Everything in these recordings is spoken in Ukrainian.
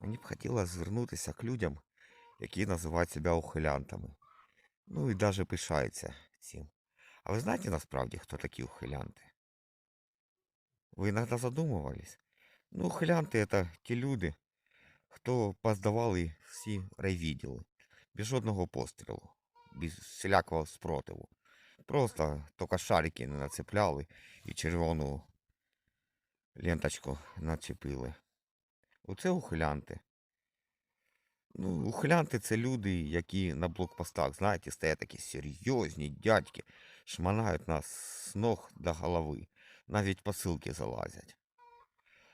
Мені б хотілося звернутися к людям, які називають себе ухилянтами. Ну і навіть пишаються цим. А ви знаєте насправді, хто такі ухилянти? Ви іноді задумувались? Ну, ухилянти це ті люди, хто поздавали всі райвідділи, без жодного пострілу, без всілякого спротиву. Просто тільки шарики не нацепляли і червону ленточку начепили. Оце ухилянти. Ну, ухилянти це люди, які на блокпостах, знаєте, стоять такі серйозні дядьки, шманають нас з ног до голови, навіть посилки залазять.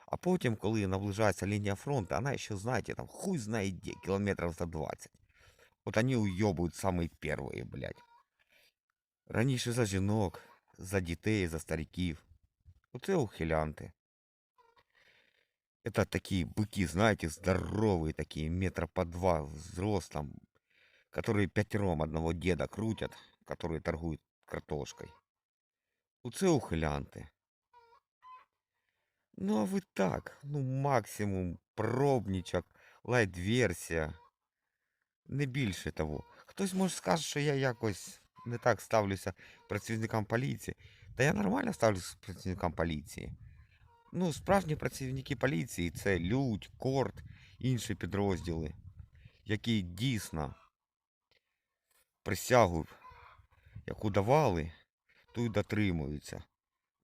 А потім, коли наближається лінія фронту, вона ще, знаєте, там хуй знає де, кілометрів за 20. От вони уйобують самі перші, блядь. Раніше за жінок, за дітей, за стариків. Оце ухилянти. Это такие быки, знаете, здоровые такие, метра по два взрослом, которые пятером одного деда крутят, которые торгуют картошкой. Оце ухилянти. Ну, а ви так, ну, максимум, пробничок, лайт-версія. Не більше того. Хтось може скаже, що я якось не так ставлюся працівникам поліції. Та я нормально ставлюся працівникам поліції. Ну, справжні працівники поліції це Людь, Корт, інші підрозділи, які дійсно присягу, яку давали, ту й дотримуються.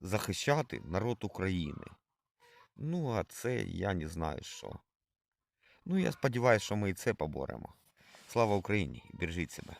Захищати народ України. Ну, а це я не знаю що. Ну, я сподіваюся, що ми і це поборемо. Слава Україні бережіть себе.